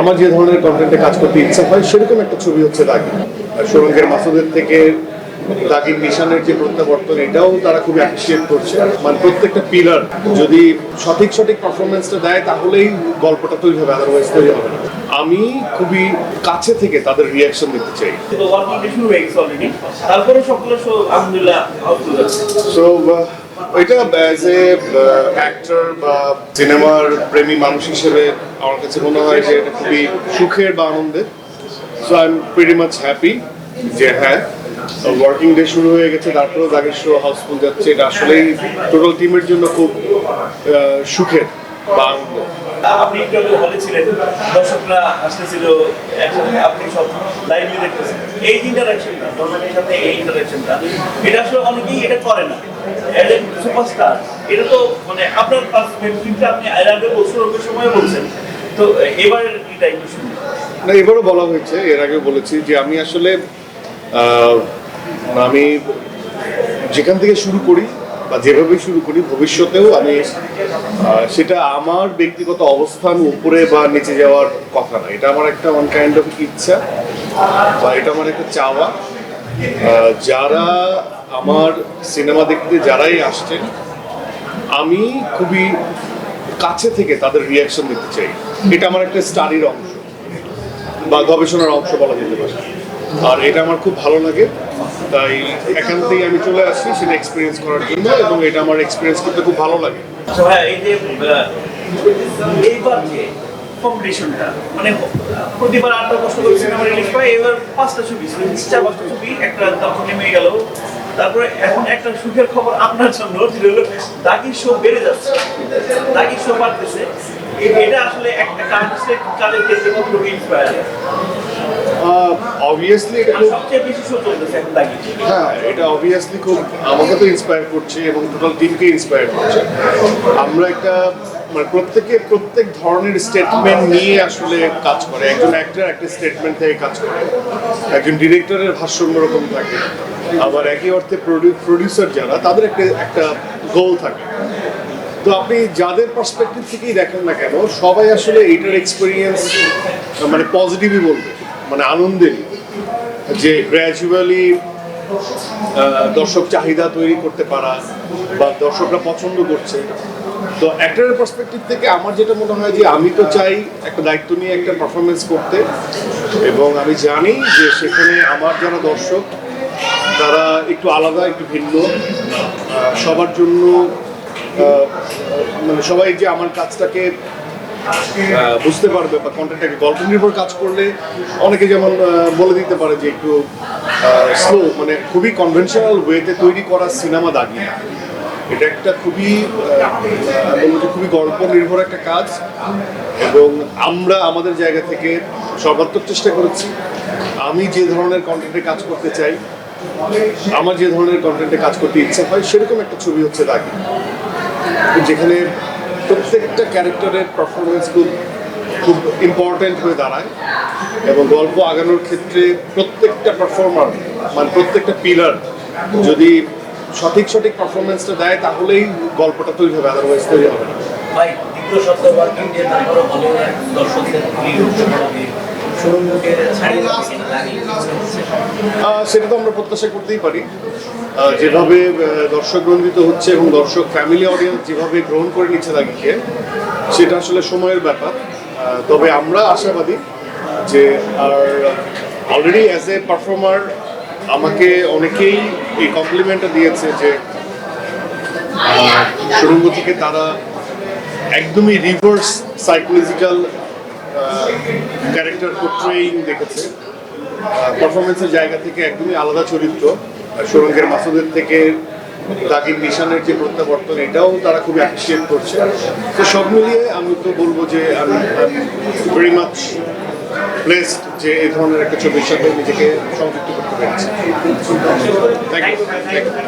আমার যে ধরনের কন্টেন্টে কাজ করতে ইচ্ছা হয় সেরকম একটা ছবি হচ্ছে দাগি। আর সুরঙ্গের মাসুদের থেকে দাগির নিশানের যে প্রত্যাবর্তন এটাও তারা খুব অ্যাপ্রিসিয়েট করছে। মানে প্রত্যেকটা পিলার যদি সঠিক সঠিক পারফরমেন্সটা দেয় তাহলেই গল্পটা তৈরি হবে আদারওয়াইজ তৈরি হবে না। আমি খুবই কাছে থেকে তাদের রিয়াকশন দিতে চাই। তারপরে শো আলহামদুলিল্লাহ সো ওইটা অ্যাজ এ অ্যাক্টর বা সিনেমার প্রেমী মানুষ হিসেবে আমার কাছে মনে হয় যে এটা খুবই সুখের বা আনন্দের so I am very much happy যে হ্যাঁ ওয়ার্কিং ডে শুরু হয়ে গেছে, তারপরেও দাগের শো হাউসফুল যাচ্ছে এটা আসলেই টোটাল টিমের জন্য খুব সুখের। আপনি একটু হলে ছিলেন দর্শকরা আসতেছিল একসাথে আপনি সব লাইভলি দেখতেছেন। এই ইন্টারাকশনটা দর্শকের সাথে এই ইন্টারাকশনটা এটা আসলে অনেকেই এটা করে না। অ্যাজ সুপারস্টার এটা তো মানে আপনার পার্সপেক্টিভটা আপনি এর আগে বছর অল্প সময় বলছেন। তো এবার এটা একটু না এবারও বলা হয়েছে এর আগে বলেছি যে আমি আসলে আহ, আমি যেখান থেকে শুরু করি বা যেভাবে শুরু করি, ভবিষ্যতেও আমি সেটা আমার ব্যক্তিগত অবস্থান উপরে বা নিচে যাওয়ার কথা না। এটা আমার একটা ওয়ান কাইন্ড অফ ইচ্ছা বা এটা আমার একটা চাওয়া। যারা আমার সিনেমা দেখতে যারাই আসছেন, আমি খুবই কাছে থেকে তাদের রিয়াকশন দিতে চাই। এটা আমার একটা স্টাডির অংশ বা গবেষণার অংশ বলা যেতে পারে। আর এটা আমার খুব ভালো লাগে। তাই এখান থেকে আমি চলে আসি সেটা এক্সপিরিয়েন্স করার জন্য এবং এটা আমার এক্সপিরিয়েন্স করতে খুব ভালো লাগে। আচ্ছা এই যে এইবার যে কম্পিটিশনটা মানে প্রতিবার আটটা কষ্ট সিনেমা রিলিজ পায় এবার পাঁচটা ছবি চার ছবি, একটা দাম নেমে গেল। তারপরে এখন একটা সুখের খবর আপনার জন্য যেটা শো বেড়ে যাচ্ছে দাগির শো বাড়তেছে। এটা আসলে একটা কাজের ক্ষেত্রে কতটুকু ইন্সপায়ার অবভিয়াসলি এটা খুব হ্যাঁ এটা অবভিয়াসলি খুব আমাকে তো ইন্সপায়ার করছে এবং টোটাল টিমকে ইন্সপায়ার করছে। আমরা একটা মানে প্রত্যেকে প্রত্যেক ধরনের স্টেটমেন্ট নিয়ে আসলে কাজ করে। একজন অ্যাক্টর একটা স্টেটমেন্ট থেকে কাজ করে। একজন ডিরেক্টরের ভাষ্য অন্যরকম থাকে। আবার একই অর্থে প্রডিউসার যারা তাদের একটা একটা গোল থাকে। তো আপনি যাদের পার্সপেক্টিভ থেকেই দেখেন না কেন সবাই আসলে এইটার এক্সপিরিয়েন্স মানে পজিটিভই বলবে। মানে আনন্দেরই যে গ্র্যাজুয়ালি দর্শক চাহিদা তৈরি করতে পারা বা দর্শকরা পছন্দ করছে। তো অ্যাক্টরের পার্সপেক্টিভ থেকে আমার যেটা মনে হয় যে আমি তো চাই একটা দায়িত্ব নিয়ে একটা পারফরমেন্স করতে এবং আমি জানি যে সেখানে আমার যারা দর্শক, তারা একটু আলাদা, একটু ভিন্ন। সবার জন্য মানে সবাই যে আমার কাজটাকে বুঝতে পারবে বা কন্টেন্টটাকে গল্প নির্ভর কাজ করলে অনেকে যেমন বলে দিতে পারে যে একটু স্লো মানে খুবই কনভেনশনাল ওয়েতে তৈরি করা সিনেমা দাগি। এটা একটা খুবই যে খুবই গল্প নির্ভর একটা কাজ এবং আমরা আমাদের জায়গা থেকে সর্বাত্মক চেষ্টা করেছি আমি যে ধরনের কন্টেন্টে কাজ করতে চাই, আমার যে ধরনের কন্টেন্টে কাজ করতে ইচ্ছা হয়, সেরকম একটা ছবি হচ্ছে দাগি যেখানে প্রত্যেকটা ক্যারেক্টারের পারফরমেন্স খুব খুব ইম্পর্ট্যান্ট হয়ে দাঁড়ায়। এবং গল্প আগানোর ক্ষেত্রে প্রত্যেকটা পারফর্মার মানে প্রত্যেকটা পিলার যদি সঠিক সঠিক পারফরমেন্সটা দেয় তাহলেই গল্পটা তৈরি হবে আদারওয়াইজ তৈরি হবে না। ভাই দ্বিতীয় সপ্তাহ তারপরে হলিউডের দর্শকদের সেটা তো আমরা প্রত্যাশা করতেই পারি। যেভাবে দর্শক গ্রন্থিত হচ্ছে এবং দর্শক ফ্যামিলি অডিয়েন্স যেভাবে গ্রহণ করে নিচ্ছে তাকে সেটা আসলে সময়ের ব্যাপার। তবে আমরা আশাবাদী যে আর অলরেডি অ্যাজ এ পারফর্মার আমাকে অনেকেই এই কমপ্লিমেন্টটা দিয়েছে যে সুরঙ্গ থেকে তারা একদমই রিভার্স সাইকোলজিক্যাল ক্যারেক্টার পোট্রেইং দেখেছে। পারফরমেন্সের জায়গা থেকে একদমই আলাদা চরিত্র। সুরঙ্গের মাসুদের থেকে দাগির মিশানের যে প্রত্যাবর্তন, এটাও তারা খুব অ্যাপ্রিসিয়েট করছে। তো সব মিলিয়ে আমি তো বলব যে আমি ভেরি মাচ প্লেসড যে এই ধরনের একটা ছবির সাথে নিজেকে সংযুক্ত করতে পেরেছি। Thank you